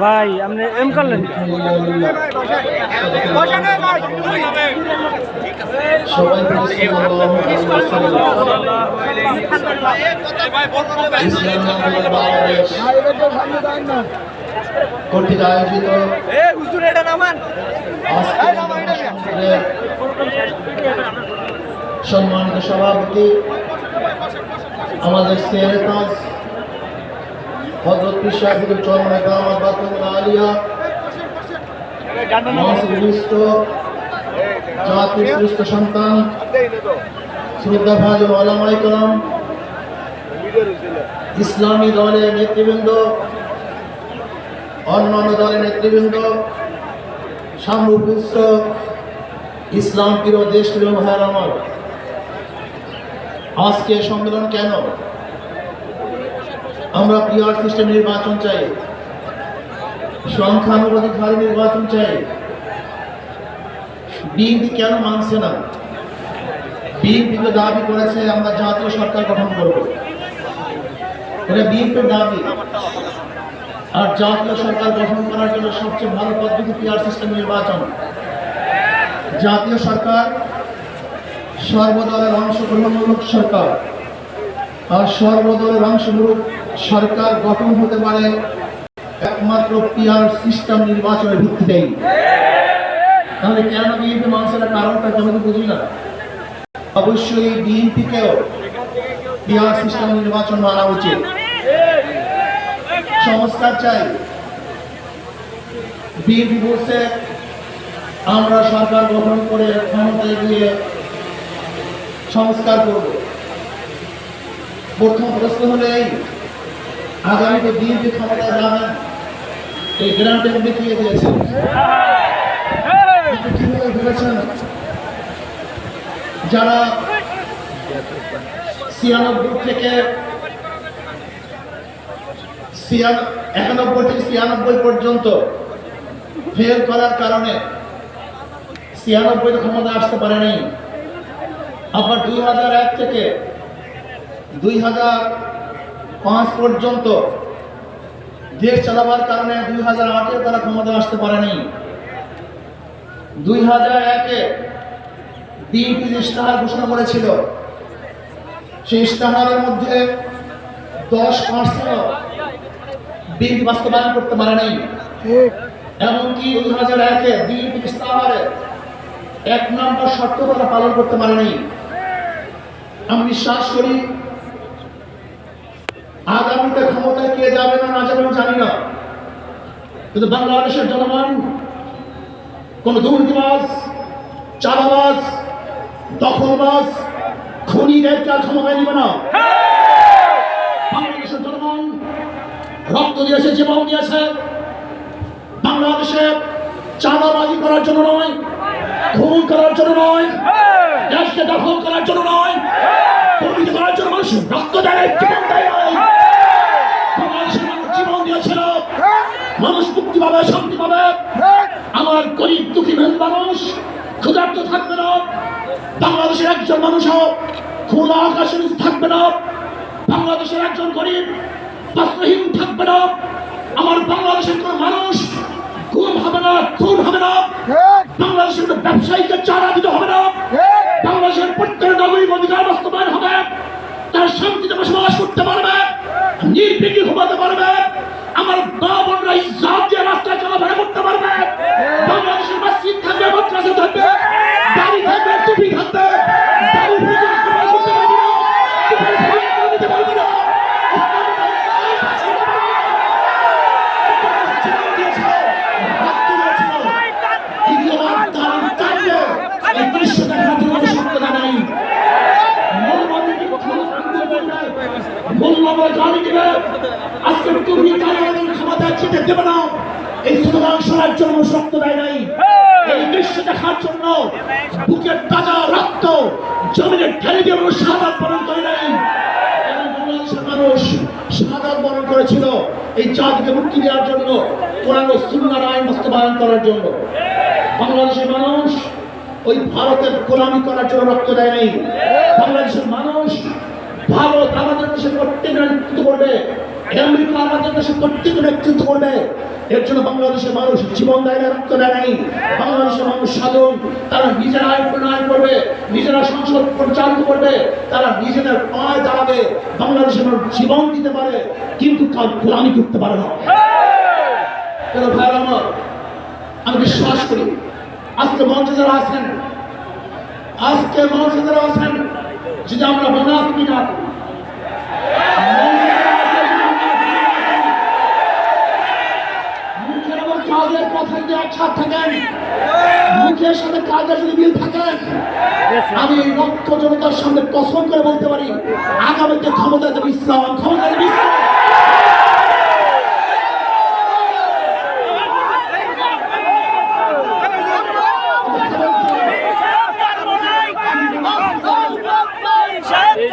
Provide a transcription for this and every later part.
ভাই আপনি এম করলেন কর্তৃক আয়োজিত আজকের সংসদের সম্মানিত সভাপতি, আমাদের সেরেতাজ হজরত পিসাহুল বাতুল আলিয়া মহাসিষ্ট জাতির সন্তান ইসলামী দলের নেতৃবৃন্দ, অন্যান্য দলের নেতৃবৃন্দ সামরুপৃষ্ট ইসলাম প্রিয় দেশ প্রিয় ভাইয়ের আমার। আজকে সম্মেলন কেন? আমরা পিআর সিস্টেম নির্বাচন চাই। সংখ্যানুপাতিক হারে নির্বাচন চাই। বিএনপি কেন মানছে না? বিএনপি তো দাবি করেছে আমরা জাতীয় সরকার গঠন করব। এটা বিএনপির দাবি। আর জাতীয় সরকার গঠন করার জন্য সবচেয়ে ভালো পদ্ধতি পিআর সিস্টেম নির্বাচন। জাতীয় সরকার সর্বদলের অংশগ্রহণমূলক সরকার। আর সর্বদলের অংশমূলক সরকার গঠন হতে পারে একমাত্র পিআর সিস্টেম নির্বাচনের ভিত্তিতেই। তাহলে কেন বিএনপি মানুষের কারণটা আমি বুঝি না। অবশ্যই বিএনপিকেও পিআর সিস্টেম নির্বাচন মানা উচিত। সংস্কার চাই। বিএনপি বলছে, আমরা সরকার গঠন করে ক্ষমতায় গিয়ে সংস্কার করব। প্রথম প্রশ্ন হলো এই, আগামীতে বিএনপি ক্ষমতায় যাবেন এই গ্রান্টে দেখিয়ে দিয়েছে? কিন্তু কীভাবে ভেবেছেন? যারা ছিয়ানব্বই থেকে একানব্বই থেকে ছিয়ানব্বই পর্যন্ত ফেল করার কারণে ছিয়ানব্বই ক্ষমতা আসতে পারে নাই আবার দুই হাজার এক থেকে দুই হাজার পাঁচ পর্যন্ত দেশ চালাবার কারণে দুই হাজার আটে তারা ক্ষমতা আসতে পারেনি। দুই হাজার একে বিএনপি ইস্তাহার ঘোষণা করেছিল সেই ইস্তাহারের মধ্যে দশ পার্সেন্ট বিএনপি বাস্তবায়ন করতে পারেনি। এমনকি দুই হাজার একে বিএনপি ইস্তাহারে এক নম্বর শর্ত তারা পালন করতে পারে নাই। আমি বিশ্বাস করি, আগামীতে ক্ষমতায় কে যাবে না না যাবে জানি না। কিন্তু বাংলাদেশের জনগণ, কোন দুর্নীতিবাজ চালাবাজ দখলবাজ খনিদেরকে আর ক্ষমতায় নিবে না। বাংলাদেশের জনগণ রক্ত দিয়েছে, জীবন দিয়েছে। বাংলাদেশে চাঁদাবাজি করার জন্য নয় খুন করার জন্য নয়। দেশকে দখল করার জন্য নয়। দুর্নীতি করার জন্য মানুষ রক্ত দেয় জীবন দেয় বাংলাদেশের মানুষ জীবন দিয়েছিল। মানুষ মুক্তি পাবে শান্তি পাবে। আমার গরিব দুঃখী মেহনত মানুষ ক্ষুধার্ত থাকবে না। বাংলাদেশের একজন মানুষও খোলা আকাশের থাকবে না। বাংলাদেশের একজন গরিব বস্ত্রহীন থাকবে না। আমার বাংলাদেশের কোন মানুষ হবে না খুন হবে না। বাংলাদেশের কোনো ব্যবসায়ীকে চারা দিতে হবে না। বাংলাদেশের প্রত্যেক নাগরিক অধিকার বাস্তবায়ন হবে। তারা শান্তিতে বসবাস করতে পারবে। নির্বিঘ্নে ঘুমাতে পারবে। আমার বাবা বোনরা ইসলাম দিয়ে রাস্তায় চলাফেরা করতে পারবে বাংলাদেশের মসজিদ থাকবে মাদ্রাসা থাকবে গাড়ি থাকবে টুপি থাকবে গাড়ি থেকে ইস্তেমাল করতে পারবে না টুপির ফল করে দিতে পারবে না জীবন দিয়েছে, রক্ত দিয়েছে। ইতিহাস তার টানবে। এই দৃশ্য দেখার জন্য সত্যতা নাই মূল্যবাদী মূল্যবান গাড়ি দিবে। আজকে তুমি কারাগারের ক্ষমতা যেতে দেবে না? এই সুতরাং শোনার জন্য শক্ত দেয় নাই। এই দৃশ্য দেখার জন্য বুকের তাজা রক্ত জমিনে ঢেলে দিয়ে মানুষ সাদা বরণ করে নাই। বাংলাদেশের মানুষ সাদা বরণ করেছিল এই জাতিকে মুক্তি দেওয়ার জন্য কোরআন ও সুন্নার আইন বাস্তবায়ন করার জন্য। বাংলাদেশের মানুষ ওই ভারতের গোলামি করার জন্য রক্ত দেয় নাই। বাংলাদেশের মানুষ ভারত আমাদের দেশে প্রত্যেক নেতৃত্ব করবে। আমেরিকা প্রত্যেক নেতৃত্ব করবে। এর জন্য বাংলাদেশের মানুষ জীবন দেয় না, রক্ত দেয় নাই। বাংলাদেশের মানুষ সাধন তারা নিজেরা আইন প্রণয়ন করবে, নিজেরা সংসদ পরিচালিত করবে, তারা নিজেদের পায়ে দাঁড়াবে। বাংলাদেশের মানুষ জীবন দিতে পারে, কিন্তু গোলামি করতে পারে না। কেন ভাইয়ের আমার? আমি বিশ্বাস করি, আজকে মঞ্চে যারা আছেন, আজকে মঞ্চে যারা আছেন, যদি আমরা মোনাফিকি না করি মঞ্চে যারা আছেন, যদি আমরা মুখের এবং সাথে আমি রক্ত জনতার সামনে কসম করে বলতে পারি, আগামীতে ক্ষমতা দেবে ইসলাম ক্ষমতা দেবে ইসলাম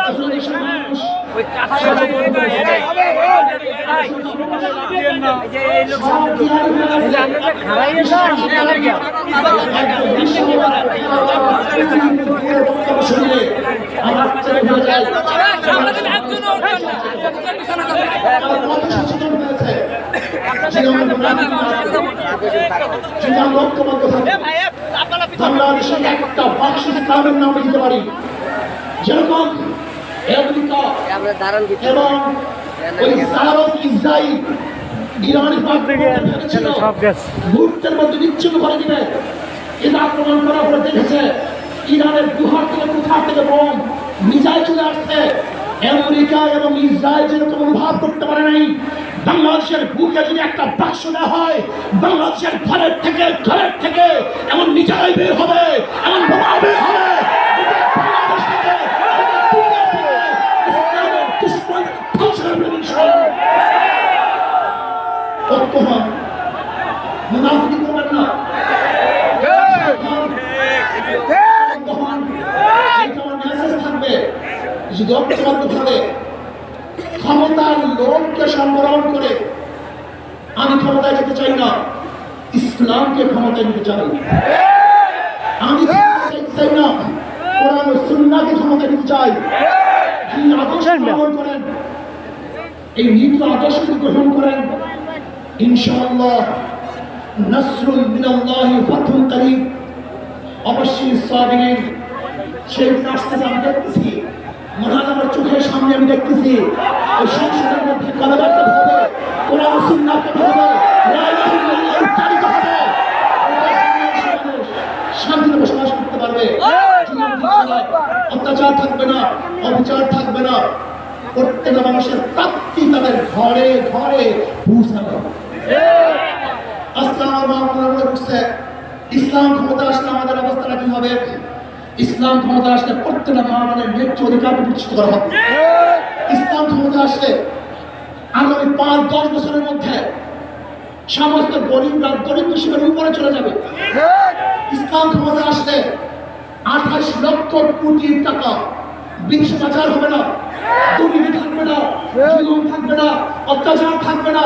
আসলে দেশের মানুষ শান্তি হারিয়ে ফেলেছে। শুনলে আমার চোখে ভরে যায়। তারা কত সচেতন হয়েছে যদি আমরা গোলামি না করি, যদি আমরা ঐক্যবদ্ধ থাকি, বাংলাদেশের একটা বাক্স ইসলামের নামে দিতে পারি যেরকম আমেরিকা এবং ওই সারারত ইসরায়েল মুহূর্তের মধ্যে বিচ্ছিন্ন করে দিবে। এটা আক্রমণ করার পরে দেখেছে ইরানের গুহার থেকে কোথা থেকে বোম মিসাইল চলে আসছে। আমেরিকা এবং ইসরায়েল যেরকম অনুভব করতে পারে নাই বাংলাদেশের বুকে যদি একটা বাক্স দেওয়া হয় বাংলাদেশের ঘরের থেকে ঘরের থেকে এমন মিসাইল বের হবে এমন বোমা বের হবে। বাংলাদেশ থেকে ঐক্য হন মুনাফিকি করবেন না ক্ষমতার লোককে সম্বরণ করে আমি ক্ষমতায় যেতে চাই না ইসলামকে ক্ষমতায় নিতে চাই আমি চাই না কোরআন ও সুন্নাহকে ক্ষমতায় নিতে চাই আদর্শ গ্রহণ করেন এই নীতি আদর্শ যদি গ্রহণ করেন ইনশাআল্লাহ নসরুল মিনাল্লাহ ফাতুল করিম অবশ্যই সেই রাস্তা আমি আমার চোখের সামনে আমি দেখতেছি। ওই সংসদের মধ্যে কথাবার্তা হবে। কোরআন সুন্নাহকে হবে। বসবাস করতে পারবে। অত্যাচার থাকবে না, অবিচার থাকবে না। প্রত্যেকটা মানুষের প্রাপ্তি তাদের ঘরে ঘরে পৌঁছাবে। আজকে আমার মা মনে করছে ইসলাম ক্ষমতা আসলে আমাদের অবস্থাটা কি হবে? ইসলাম ক্ষমতা আসলে প্রত্যেকটা মা ন্যায্য অধিকার প্রতিষ্ঠিত করা হবে। ইসলাম ক্ষমতা আসলে আগামী পাঁচ দশ বছরের মধ্যে সমস্ত গরিবরা গরিব হিসেবে উপরে চলে যাবে। ইসলাম ক্ষমতা আসলে আঠাশ লক্ষ কোটি টাকা বিদেশ পাচার হবে না। দুর্নীতি থাকবে না থাকবে না অত্যাচার থাকবে না।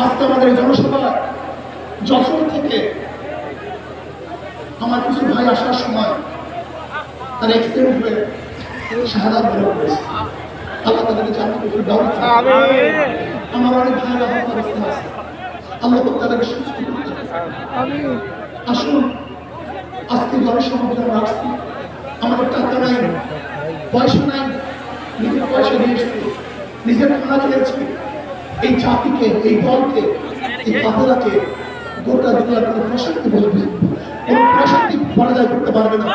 আজকে আমাদের জনসভা। যশোর থেকে আমার কিছু ভাই আসার সময় তারা এক্সিডেন্ট হয়ে শাহাদাত বরণ করেছে। আল্লাহ তাদেরকে জান্নাতে ফিরদাউস দান আমার অনেক ভাইয়ের আহত অবস্থা আছে। আল্লাহ তো তাদেরকে সুস্থ করুন। আসুন, আজকে জনসমাবেশ আমরা আসছি আমাদের টাকা নাই, পয়সা নাই, নিজের পয়সা দিয়ে এসছি। নিজের খানা খেয়েছি। এই জাতিকে, এই দলকে, এই কাপড়াকে গোটা দুনিয়ার কোনো প্রশান্তি বলবে কোনো প্রশান্তি পরাজয় করতে পারবে না।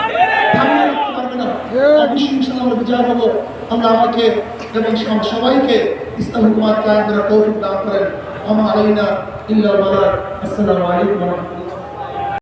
পারবে না। আমরা আমরা আমাকে এবং সবাইকে ইসলাম হুকুমাত কায়েম করার তৌফিক দান করেন। আমা আলাইনা ইল্লা বালার আসসালামু আলাইকুম